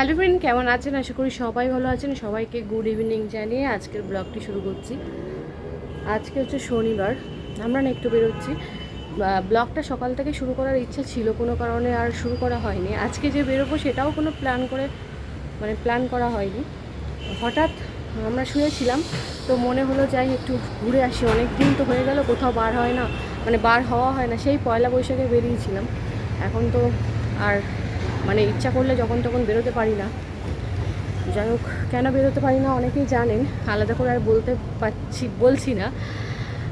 Hello friend, কেমন আছেন? আশা করি সবাই ভালো আছেন। সবাইকে গুড ইভিনিং জানিয়ে আজকের ব্লগটি শুরু করছি। আজকে হচ্ছে শনিবার, আমরা না একটু বেরোচ্ছি। ব্লগটা সকাল থেকে শুরু করার ইচ্ছা ছিল, কোনো কারণে আর শুরু করা হয়নি। আজকে যে বেরোবো সেটাও কোনো প্ল্যান করে মানে প্ল্যান করা হয়নি। হঠাৎ আমরা শুয়েছিলাম, তো মনে হলো যাই একটু ঘুরে আসি। অনেক দিন তো হয়ে গেল, কোথাও বার হয় না মানে বার হওয়া হয় না, সেই পয়লা বৈশাখে বেরিয়েছিলাম। এখন তো আর মানে ইচ্ছা করলে যখন তখন বেরোতে পারি না। যাই হোক, কেন বেরোতে পারি না অনেকেই জানেন, আলাদা করে আর বলতে পারছি বলছি না।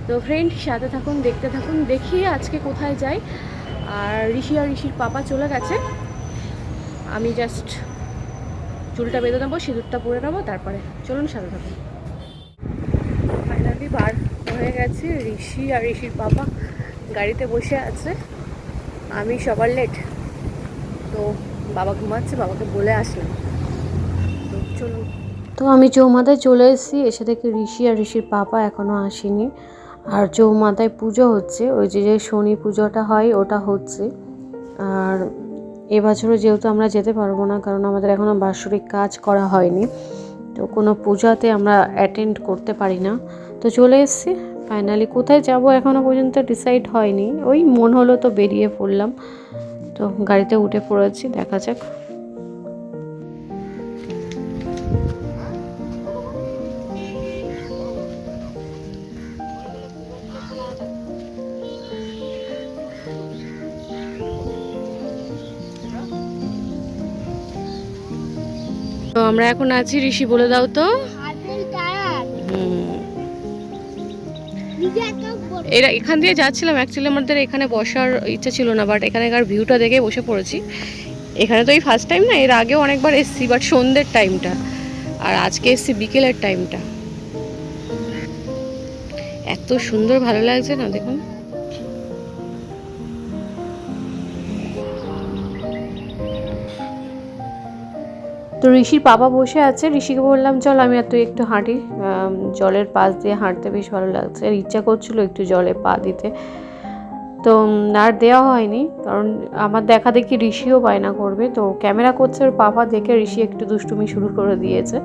তো ফ্রেন্ড সাথে থাকুন, দেখতে থাকুন, দেখি আজকে কোথায় যাই। আর ঋষি আর ঋষির পাপা চলে গেছে। আমি জাস্ট চুলটা বেঁধে নেব, সিঁদুরটা পরে নেব, তারপরে চলুন সাথে থাকুন। ফাইনালি বার হয়ে গেছে ঋষি আর ঋষির পাপা। গাড়িতে বসে আছে। আমি সবার লেট তো বাবা ঘুমাচ্ছে, বাবাকে বলে আসলাম। তো তো আমি চৌমাথায় চলে এসেছি, এসে থেকে ঋষি আর ঋষির পাপা এখনও আসেনি। আর চৌমাথায় পুজো হচ্ছে, ওই যে যে শনি পুজোটা হয়, ওটা হচ্ছে। আর এবছরও যেহেতু আমরা যেতে পারব না, কারণ আমাদের এখনও বাৎসরিক কাজ করা হয়নি, তো কোনো পূজাতে আমরা অ্যাটেন্ড করতে পারি না। তো চলে এসেছি ফাইনালি কোথায় যাব এখনও পর্যন্ত ডিসাইড হয়নি। ওই মন হলো তো বেরিয়ে পড়লাম। তো গাড়িতে উঠে পড়েছি দেখা যাক। তো আমরা এখন আছি ঋষি বলে দাও তো। এরা এখান দিয়ে যাচ্ছিলাম অ্যাকচুয়ালি আমাদের এখানে বসার ইচ্ছা ছিল না বাট এখানেকার ভিউটা দেখে বসে পড়েছি। এখানে তো এই ফার্স্ট টাইম না, এর আগেও অনেকবার এসেছি বাট সন্ধ্যের টাইমটা আর আজকে এসেছি বিকেলের টাইমটা এত সুন্দর ভালো লাগছে না, দেখুন। তো ঋষির বাবা বসে আছে। ঋষিকে বললাম, চল আমি আর তুই একটু হাঁটি। জলের পাশ দিয়ে হাঁটতে বেশ ভালো লাগছে। আর ইচ্ছা করছিল একটু জলে পা দিতে। তো আর দেওয়া হয়নি, কারণ আমার দেখা দেখি ঋষিও বায়না করবে। তো ক্যামেরা করছে ওর পাপা দেখে ঋষি একটু দুষ্টুমি শুরু করে দিয়েছে।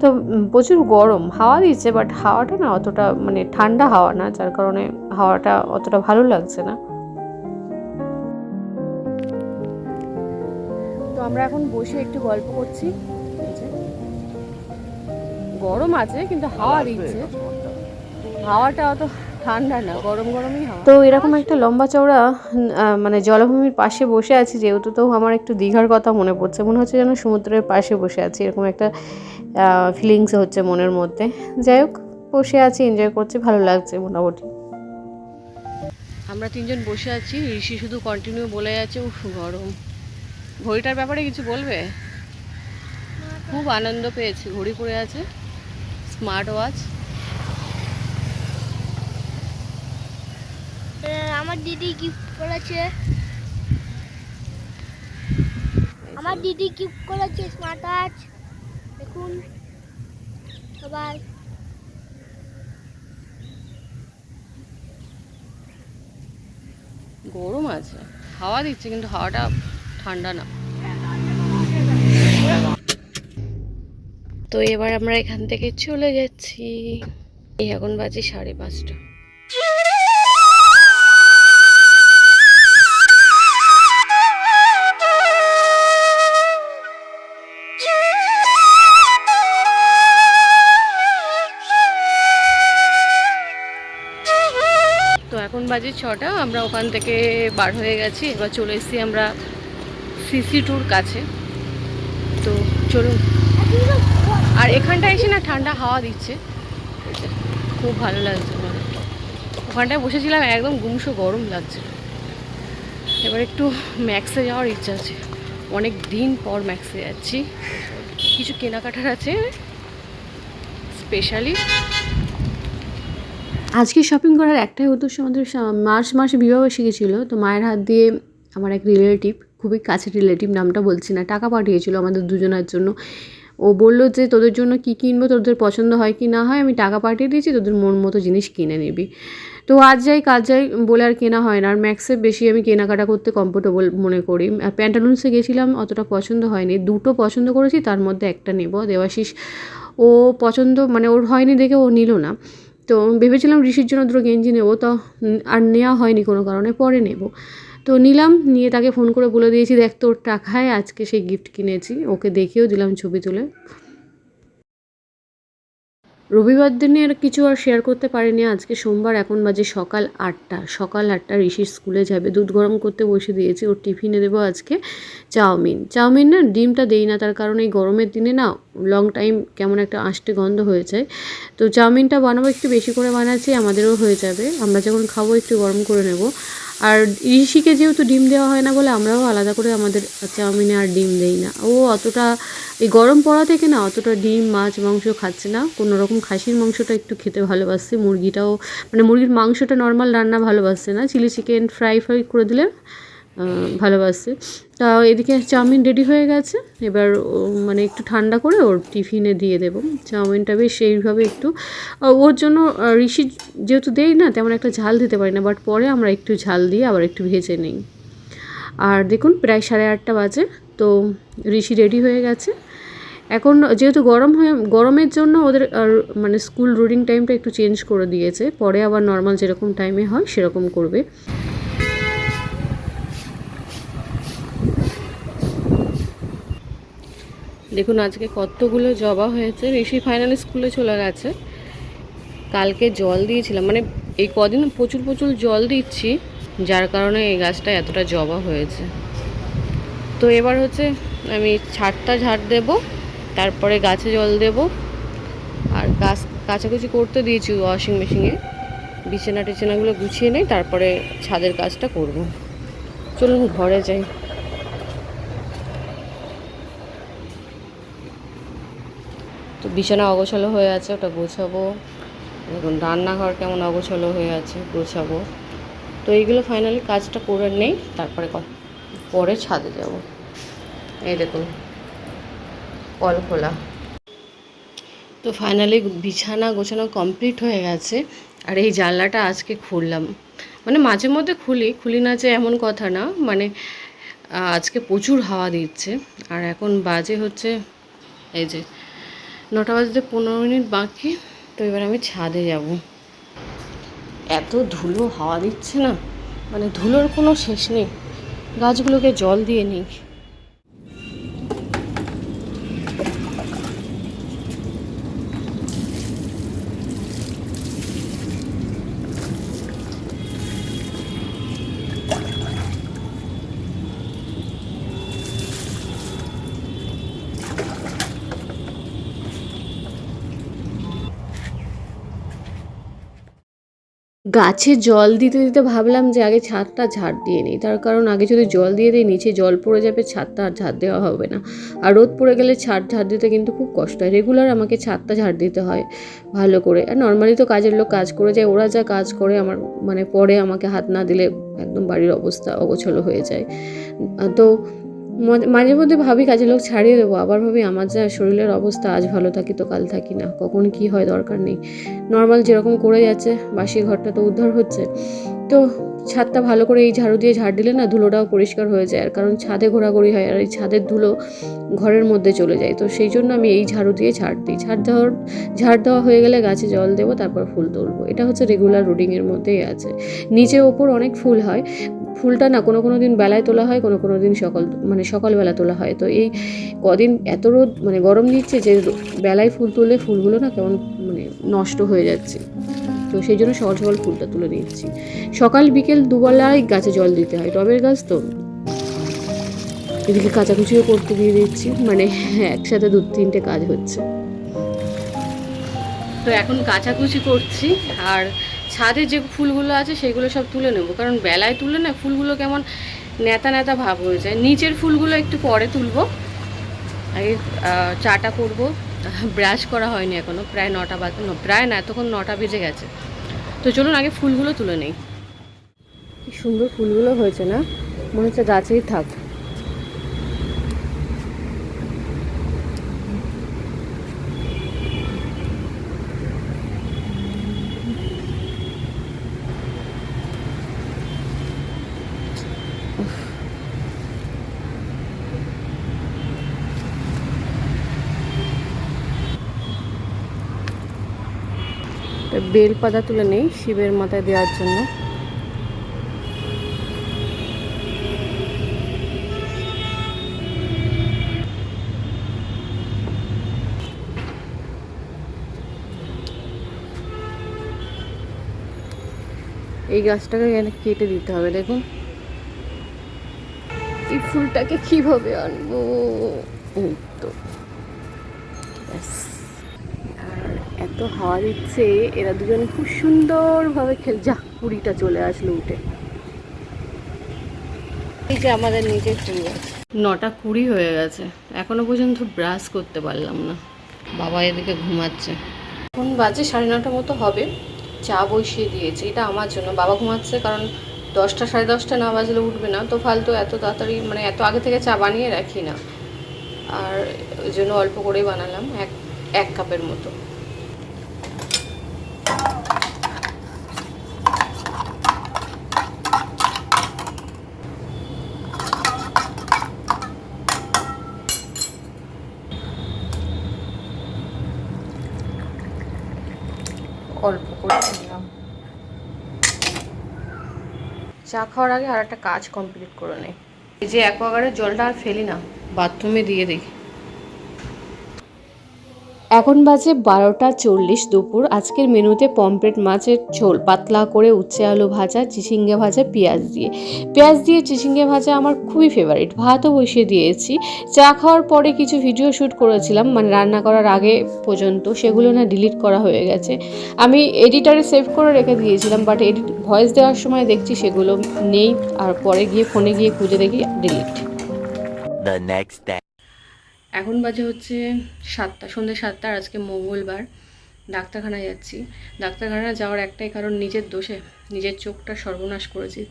তো প্রচুর গরম, হাওয়া দিচ্ছে বাট হাওয়াটা না অতটা মানে ঠান্ডা হাওয়া না, যার কারণে হাওয়াটা অতটা ভালো লাগছে না। আমরা এখন বসে একটু গল্প করছি। গরম আছে কিন্তু হাওয়া দিচ্ছে। হাওয়াটা অত ঠান্ডা না গরম গরমই হাওয়া। তো এরকম একটা লম্বা চওড়া মানে জলভূমির পাশে বসে আছি যেহেতু তো আমার একটু দীঘার কথা মনে পড়ছে মনে হচ্ছে যেন সমুদ্রের পাশে বসে আছি এরকম একটা ফিলিংস হচ্ছে মনের মধ্যে। যাই হোক বসে আছি এনজয় করছি ভালো লাগছে মোটামুটি। আমরা তিনজন বসে আছি ঋষি শুধু কন্টিনিউ বলে যাচ্ছে উফ গরম। ঘড়িটার ব্যাপারে কিছু বলবে? খুব আনন্দ পেয়েছি। ঘড়ি পরে আছে। স্মার্ট ওয়াচ আমার দিদি গিফট করেছে। আমার দিদি গিফট করেছে স্মার্ট ওয়াচ দেখুন। সবাই। গরম আছে। হাওয়া দিচ্ছে কিন্তু হাওয়াটা ঠান্ডা না। তো এবার আমরা এখান থেকে চলে যাচ্ছি। এই এখন বাজে সাড়ে পাঁচটা। তো এখন বাজে ছটা, আমরা ওখান থেকে বার হয়ে গেছি। এবার চলে এসেছি আমরা সিসি টুর কাছে। তো চলুন। আর এখানটা এসে না ঠান্ডা হাওয়া দিচ্ছে। খুব ভালো লাগছে ওখানটায় বসেছিলাম, একদম গুমসো গরম লাগছে। এবার একটু ম্যাক্সে যাওয়ার ইচ্ছা আছে। অনেক দিন পর ম্যাক্সে যাচ্ছি। কিছু কেনাকাটার আছে। স্পেশালি। আজকে শপিং করার একটাই উদ্দেশ্য আমাদের মার্চ মাসে বিবাহ শিখেছিল। তো মায়ের হাত দিয়ে আমার এক রিলেটিভ খুবই কাছের রিলেটিভ নামটা বলছি না, টাকা পাঠিয়েছিল আমাদের দুজনের জন্য। ও বলল যে, তোদের জন্য কী কিনবো, তোদের পছন্দ হয় কি না হয়, আমি টাকা পাঠিয়ে দিয়েছি, তোদের মন মতো জিনিস কিনে নিবি। তো আজ যাই কাজ যাই বলে আর কেনা হয় না। আর ম্যাক্সে বেশি আমি কেনাকাটা করতে কমফোর্টেবল মনে করি। আর প্যান্টালুন্সে গেছিলাম, অতটা পছন্দ হয়নি। দুটো পছন্দ করেছি, তার মধ্যে একটা নেব, দেবাশিস। ও পছন্দ মানে ওর হয়নি দেখে ও নিল না। তো ভেবেছিলাম ঋষির জন্য দুটো গেঞ্জি নেব, তো আর নেওয়া হয়নি কোনো কারণে, পরে নেব। তো নিলাম, নিয়ে তাকে ফোন করে বলে দিয়েছি, দেখ তোর টাকায় আজকে সেই গিফট কিনেছি, ওকে দেখিয়েও দিলাম ছবি তুলে। রবিবার দিনে আর কিছু আর শেয়ার করতে পারিনি, আজকে সোমবার, এখন বাজে সকাল আটটা সকাল আটটা ঋষির স্কুলে যাবে, দুধ গরম করতে বসে দিয়েছি, ওর টিফিনে দেবো আজকে চাউমিন। চাউমিন না ডিমটা দেই না, তার কারণ এই গরমের দিনে না লং টাইম কেমন একটা আষ্টে গন্ধ হয়ে যায়। তো চাউমিনটা বানাবো, একটু বেশি করে বানাচ্ছি, আমাদেরও হয়ে যাবে, আমরা যখন খাব একটু গরম করে নেব। আর ঋষিকে যেহেতু ডিম দেওয়া হয় না বলে আমরাও আলাদা করে আমাদের চাউমিনে আর ডিম দেই না। ও অতটা এই গরম পড়া থেকে না অতটা ডিম, মাছ, মাংস খাচ্ছে না। কোনো রকম খাসির মাংসটা একটু খেতে ভালোবাসছে মুরগিটাও মানে মুরগির মাংসটা নর্মাল রান্না ভালোবাসছে না। চিলি চিকেন ফ্রাই ফ্রাই করে দিলে আহ, ভালোবাসছে তা এদিকে চাউমিন রেডি হয়ে গেছে। এবার মানে একটু ঠান্ডা করে ওর টিফিনে দিয়ে দেবো। চাউমিনটা বেশ সেইভাবে একটু ওর জন্য ঋষি যেহেতু দেই না তেমন একটা ঝাল দিতে পারি না বাট পরে আমরা একটু ঝাল দিয়ে আবার একটু ভেজে নিই। আর দেখুন প্রায় সাড়ে আটটা বাজে তো ঋষি রেডি হয়ে গেছে। এখন যেহেতু গরম হয়ে গরমের জন্য ওদের মানে স্কুল রুটিন টাইমটা একটু চেঞ্জ করে দিয়েছে পরে আবার নর্মাল যেরকম টাইমে হয় সেরকম করবে। দেখুন, আজকে কতগুলো জবা হয়েছে। ঋষি ফাইনাল স্কুলে চলে গেছে। কালকে জল দিয়েছিলাম। মানে এই কদিন প্রচুর প্রচুর জল দিচ্ছি, যার কারণে এই গাছটা এতটা জবা হয়েছে। তো এবার হচ্ছে আমি ছাদটা ঝাড় দেব, তারপরে গাছে জল দেব। আর গাছ কাচাকুচি করতে দিয়েছি ওয়াশিং মেশিনে বিছানা টিছানাগুলো গুছিয়ে নেই, তারপরে ছাদের কাজটা করব। চলুন, ঘরে যাই। তো বিছানা অগোছালো হয়ে আছে, ওটা গোছাবো। দেখুন, রান্নাঘর কেমন অগোছালো হয়ে আছে, গোছাবো। তো এইগুলো ফাইনালি কাজটা করে নেই, তারপরে পরে ছাদে যাব। এই দেখুন, কল খোলা। তো ফাইনালি বিছানা গোছানো কমপ্লিট হয়ে গেছে, আর এই জানলাটা আজকে খুললাম। মানে মাঝে মধ্যে খুলি খুলি না যে এমন কথা না মানে আজকে প্রচুর হাওয়া দিচ্ছে, আর এখন বাজে হচ্ছে, এই যে নটা বাজতে পনেরো মিনিট বাকি, তো এবার আমি ছাদে যাব। এত ধুলো হাওয়া দিচ্ছে না মানে ধুলোর কোনো শেষ নেই। গাছগুলোকে জল দিয়ে নিই। গাছে জল দিতে দিতে ভাবলাম যে আগে ছাদটা ঝাড় দিয়ে নিই। তার কারণ আগে যদি জল দিয়ে দিই, নিচে জল পড়ে যাবে, ছাদটা আর ঝাড় দেওয়া হবে না। আর রোদ পড়ে গেলে ছাদ ঝাড় দিতে কিন্তু খুব কষ্ট হয়। রেগুলার আমাকে ছাদটা ঝাড় দিতে হয় ভালো করে। আর নর্মালি তো কাজের লোক কাজ করে যায়, ওরা যা কাজ করে আমার মানে পরে আমাকে হাত না দিলে একদম বাড়ির অবস্থা অগোছলো হয়ে যায়। তো মাঝে মধ্যে ভাবি কাজে লোক ছাড়িয়ে দেবো। আবার ভাবি, আমার যা শরীরের অবস্থা, আজ ভালো থাকি তো কাল থাকি না। কখন কি হয় দরকার নেই। নর্মাল যেরকম করে যাচ্ছে, বাসি ঘরটা তো উদ্ধার হচ্ছে। তো ছাদটা ভালো করে এই ঝাড়ু দিয়ে ঝাড় দিলে না ধুলোটাও পরিষ্কার হয়ে যায়, আর কারণ ছাদে ঘোরাঘুরি হয়, আর এই ছাদের ধুলো ঘরের মধ্যে চলে যায়। তো সেই জন্য আমি এই ঝাড়ু দিয়ে ঝাড় দিই। ঝাড় দেওয়ার, ঝাড় দেওয়া হয়ে গেলে গাছে জল দেবো, তারপর ফুল তুলবো। এটা হচ্ছে রেগুলার রুটিনের মধ্যেই আছে। নিচে ওপর অনেক ফুল হয়। ফুলটা না কোনো কোনো দিন বেলায় তোলা হয়, কোনো কোনো দিন সকাল মানে সকালবেলা তোলা হয়। তো এই কদিন এত রোদ মানে গরম দিচ্ছে যে বেলায় ফুল তুললে ফুলগুলো না কেমন মানে নষ্ট হয়ে যাচ্ছে। তো সেই জন্য সকাল সকাল ফুলটা তুলে নিচ্ছি সকাল, বিকেল দুবেলায় গাছে জল দিতে হয়। টবের গাছ তো এদিকে কাচাকুচিও করতে দিয়ে দিচ্ছি। মানে একসাথে দু তিনটে কাজ হচ্ছে। তো এখন কাচাকুচি করছি আর ছাদে যে ফুলগুলো আছে সেগুলো সব তুলে নেব। কারণ বেলায় তুলে না ফুলগুলো কেমন নেতা নেতা ভাব হয়ে যায়। নিচের ফুলগুলো একটু পরে তুলবো। আগে চাটা করব। ব্রাশ করা হয়নি এখনও প্রায় নটা ন- প্রায় না, এতক্ষণ নটা বেজে গেছে। তো চলুন আগে ফুলগুলো তুলে নেই। কি সুন্দর ফুলগুলো হয়েছে না? মনে হচ্ছে গাছেই থাক একটা বেল পাতা তুলে নেই শিবের মাথায় দেওয়ার জন্য। এই গাছটাকে এখানে কেটে দিতে হবে, দেখুন। এই ফুলটাকে কীভাবে আনব? এই তো ব্যাস। আর এত হাওয়া দিচ্ছে এরা দুজন খুব সুন্দরভাবে খেল যা কুড়িটা চলে আসলো উঠে। এই যে আমাদের নিচে ফুল গাছ নটা কুড়ি হয়ে গেছে এখনও পর্যন্ত ব্রাশ করতে পারলাম না। বাবা এদিকে ঘুমাচ্ছে। এখন বাজে সাড়ে নটার মতো হবে চা বসিয়ে দিয়েছি এটা আমার জন্য। বাবা ঘুমাচ্ছে কারণ দশটা সাড়ে দশটা না বাজলে উঠবে না তো ফালতু এত তাড়াতাড়ি মানে এত আগে থেকে চা বানিয়ে রাখি না। আর ওই জন্য অল্প করেই বানালাম এক এক কাপের মতো। অল্প করে নিলাম চা খাওয়ার আগে আর একটা কাজ কমপ্লিট করে নেই এই যে অ্যাকোয়াগার্ডের জলটা আর ফেলি না, বাথরুমে দিয়ে দিই। এখন বাজে বারোটা চল্লিশ দুপুর। আজকের মেনুতে পমপ্লেট মাছের ঝোল, পাতলা করে উচ্ছে আলু ভাজা, চিচিঙ্গে ভাজা, পেঁয়াজ দিয়ে। পেঁয়াজ দিয়ে চিচিঙ্গে ভাজা আমার খুবই ফেভারিট ভাতও বসিয়ে দিয়েছি। চা খাওয়ার পরে কিছু ভিডিও শ্যুট করেছিলাম মানে রান্না করার আগে পর্যন্ত, সেগুলো না ডিলিট করা হয়ে গেছে। আমি এডিটারে সেভ করে রেখে দিয়েছিলাম বাট এডিট ভয়েস দেওয়ার সময় দেখছি সেগুলো নেই, আর পরে গিয়ে ফোনে গিয়ে খুঁজে দেখি ডিলিট next day. এখন বাজে হচ্ছে সাতটা সন্ধ্যে সাতটা আর আজকে মঙ্গলবার। ডাক্তারখানায় যাচ্ছি। ডাক্তারখানায় যাওয়ার একটাই কারণ নিজের দোষে, নিজের চোখটা সর্বনাশ করেছি।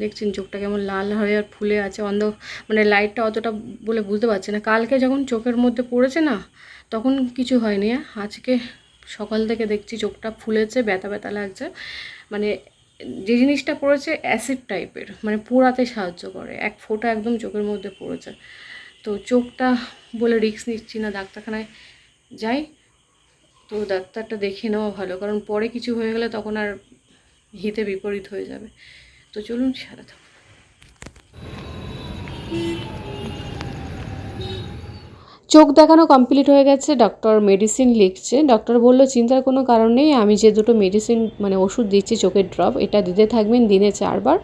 দেখছেন চোখটা কেমন লাল হয়ে আর ফুলে আছে। অন্ধ মানে লাইটটা অতটা বলে বুঝতে পারছি না। কালকে যখন চোখের মধ্যে পড়েছে না, তখন কিছু হয়নি। আজকে সকাল থেকে দেখছি চোখটা ফুলেছে, ব্যথা ব্যথা লাগছে। মানে যে জিনিসটা পড়েছে অ্যাসিড টাইপের মানে পোড়াতে সাহায্য করে। এক ফোঁটা একদম চোখের মধ্যে পড়েছে। তো চোখটা বলে রিস্ক নিচ্ছি না, ডাক্তারখানায় যাই। তো ডাক্তারটা দেখে নেওয়া ভালো, কারণ পরে কিছু হয়ে গেলে তখন আর হিতে বিপরীত হয়ে যাবে। তো চলুন সারা থাকুন। চোখ দেখানো কমপ্লিট হয়ে গেছে ডক্টর মেডিসিন লিখছে। ডক্টর বলল, চিন্তার কোনো কারণ নেই, আমি যে দুটো মেডিসিন মানে ওষুধ দিচ্ছি, চোখের ড্রপ এটা দিতে থাকবেন দিনে চারবার।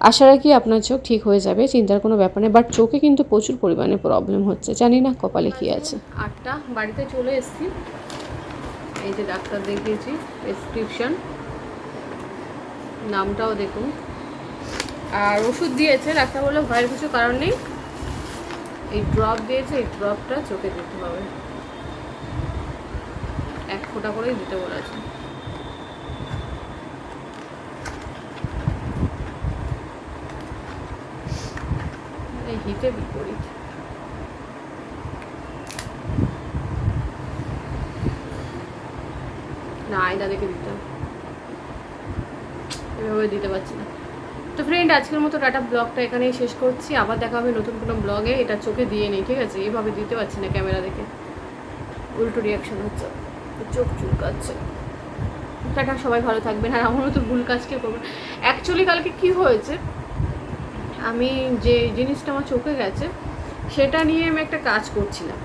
আশা রাখি আপনার চোখ ঠিক হয়ে যাবে, চিন্তার কোনো ব্যাপার নেই বাট চোখে কিন্তু প্রচুর পরিমাণে প্রবলেম হচ্ছে, জানি না কপালে কী আছে। আটটা, বাড়িতে চলে এসেছি। এই যে ডাক্তার দেখিয়েছি প্রেসক্রিপশন নামটাও দেখুন। আর ওষুধ দিয়েছে, ডাক্তার বলল ভয়ের কিছু কারণ নেই। এই ড্রপ দিয়েছে, এই ড্রপটা চোখে দিতে হবে। এক ফোঁটা করেই দিতে বলেছে এই হিতে বিপরীত। না আয়দা দেখে দিতে হবে। এভাবে দিতে পারছি না। তো ফ্রেন্ড আজকের মতো টাটা ব্লগটা এখানেই শেষ করছি। আবার দেখা হবে নতুন কোনো ব্লগে। এটা চোখে দিয়ে নেই, ঠিক আছে? এইভাবে দিতে পারছি না ক্যামেরা দেখে। উল্টো রিয়াকশন হচ্ছে। চোখ চুলকাচ্ছে। টাটা, সবাই ভালো থাকবেন। আর আমার মতো ভুল কাজ কে করবেন। অ্যাকচুয়ালি কালকে কি হয়েছে? আমি যে জিনিসটা আমার চোখে গেছে, সেটা নিয়ে আমি একটা কাজ করছিলাম।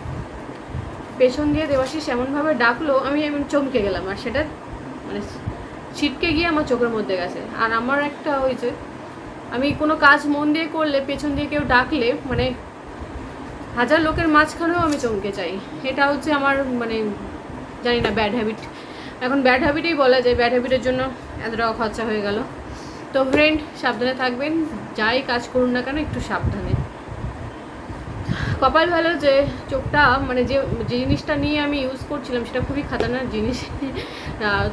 পেছন দিয়ে দেবাশিস এমনভাবে ডাকলো, আমি চমকে গেলাম, আর সেটা মানে ছিটকে গিয়ে আমার চোখের মধ্যে গেছে। আর আমার একটা হয়েছে আমি কোনো কাজ মন দিয়ে করলে, পেছন দিয়ে কেউ ডাকলে মানে হাজার লোকের মাঝখানেও আমি চমকে চাই এটা হচ্ছে আমার মানে জানি না ব্যাড হ্যাবিট এখন ব্যাড হ্যাবিটেই বলা যায় ব্যাড হ্যাবিটের জন্য এত টাকা খরচা হয়ে গেল। তো ফ্রেন্ড সাবধানে থাকবেন। যাই কাজ করুন না কেন, একটু সাবধানে। কপাল ভালো যে চোখটা মানে যে যে জিনিসটা নিয়ে আমি ইউজ করছিলাম, সেটা খুবই খাতারনাক জিনিস।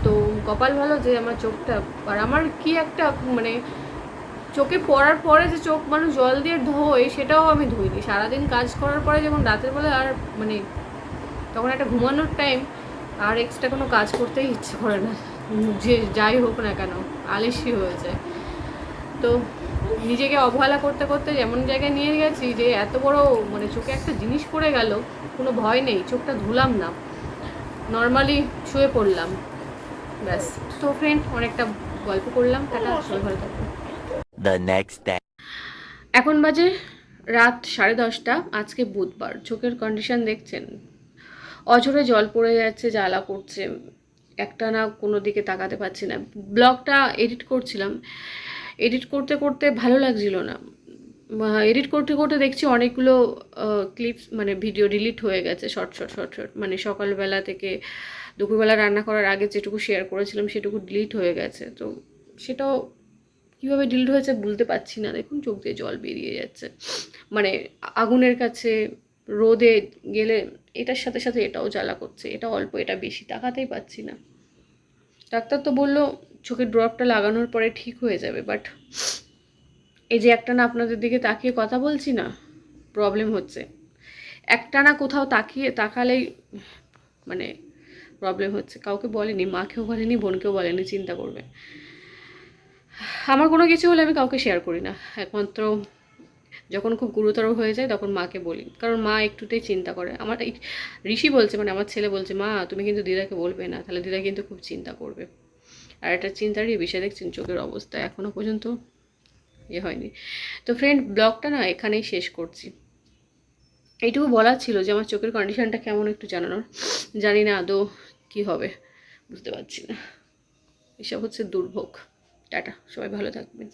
তো কপাল ভালো যে আমার চোখটা, আর আমার কি একটা মানে চোখে পড়ার পরে যে চোখ মানুষ জল দিয়ে ধোয়, সেটাও আমি ধুইনি। সারাদিন কাজ করার পরে যখন রাতের বেলা আর মানে তখন একটা ঘুমানোর টাইম আর এক্সট্রা কোনো কাজ করতেই ইচ্ছে করে না। যে যাই হোক না কেন, আলিসি হয়ে যায়। তো নিজেকে অবহেলা করতে করতে এমন জায়গায় নিয়ে গেছি যে এত বড় মানে চোখে একটা জিনিস পড়ে গেল কোনো ভয় নেই চোখটা ধুলাম না। নর্মালি শুয়ে পড়লাম। ব্যাস। তো ফ্রেন্ড অনেকটা গল্প করলাম। টাটা সবাই ভালো. এখন বাজে রাত সাড়ে দশটা আজকে বুধবার। চোখের কন্ডিশন দেখছেন? অঝরে জল পড়ে যাচ্ছে জ্বালা করছে। একটা না কোনো দিকে তাকাতে পারছি না। ব্লগটা এডিট করছিলাম। এডিট করতে করতে ভালো লাগছিল না। এডিট করতে করতে দেখছি অনেকগুলো ক্লিপস মানে ভিডিও ডিলিট হয়ে গেছে শর্ট শর্ট শর্ট শর্ট মানে সকালবেলা থেকে দুপুরবেলা রান্না করার আগে যেটুকু শেয়ার করেছিলাম সেটুকু ডিলিট হয়ে গেছে। তো সেটাও কীভাবে ডিলিট হয়েছে বুঝতে পারছি না। দেখুন, চোখ দিয়ে জল বেরিয়ে যাচ্ছে। মানে আগুনের কাছে রোদে গেলে এটার সাথে সাথে এটাও জ্বালা করছে। এটা অল্প, এটা বেশি, তাকাতেই পাচ্ছি না। ডাক্তার তো বলল চোখের ড্রপটা লাগানোর পরে ঠিক হয়ে যাবে বাট এই যে একটা না আপনাদের দিকে তাকিয়ে কথা বলছি না প্রবলেম হচ্ছে। একটা না কোথাও তাকিয়ে, তাকালেই মানে প্রবলেম হচ্ছে। কাউকে বলেনি, মাকেও বলেনি, বোনকেও বলেনি, চিন্তা করবে। আমার কোনো কিছু হলে আমি কাউকে শেয়ার করি না। একমাত্র যখন খুব গুরুতর হয়ে যায় তখন মাকে বলি। কারণ মা একটুতেই চিন্তা করে। আমার ঋষি বলছে মানে আমার ছেলে বলছে, মা, তুমি কিন্তু দিদাকে বলবে না। তাহলে দিদা কিন্তু খুব চিন্তা করবে। আর একটা চিন্তারই বিষয়, দেখছেন চোখের অবস্থা এখনও পর্যন্ত ইয়ে হয়নি। তো ফ্রেন্ড ব্লগটা না এখানেই শেষ করছি। এইটুকু বলার ছিল যে আমার চোখের কন্ডিশানটা কেমন একটু জানানোর। জানি না আদৌ কী হবে, বুঝতে পারছি না। এসব হচ্ছে দুর্ভোগ। টাটা, সবাই ভালো থাকবেন।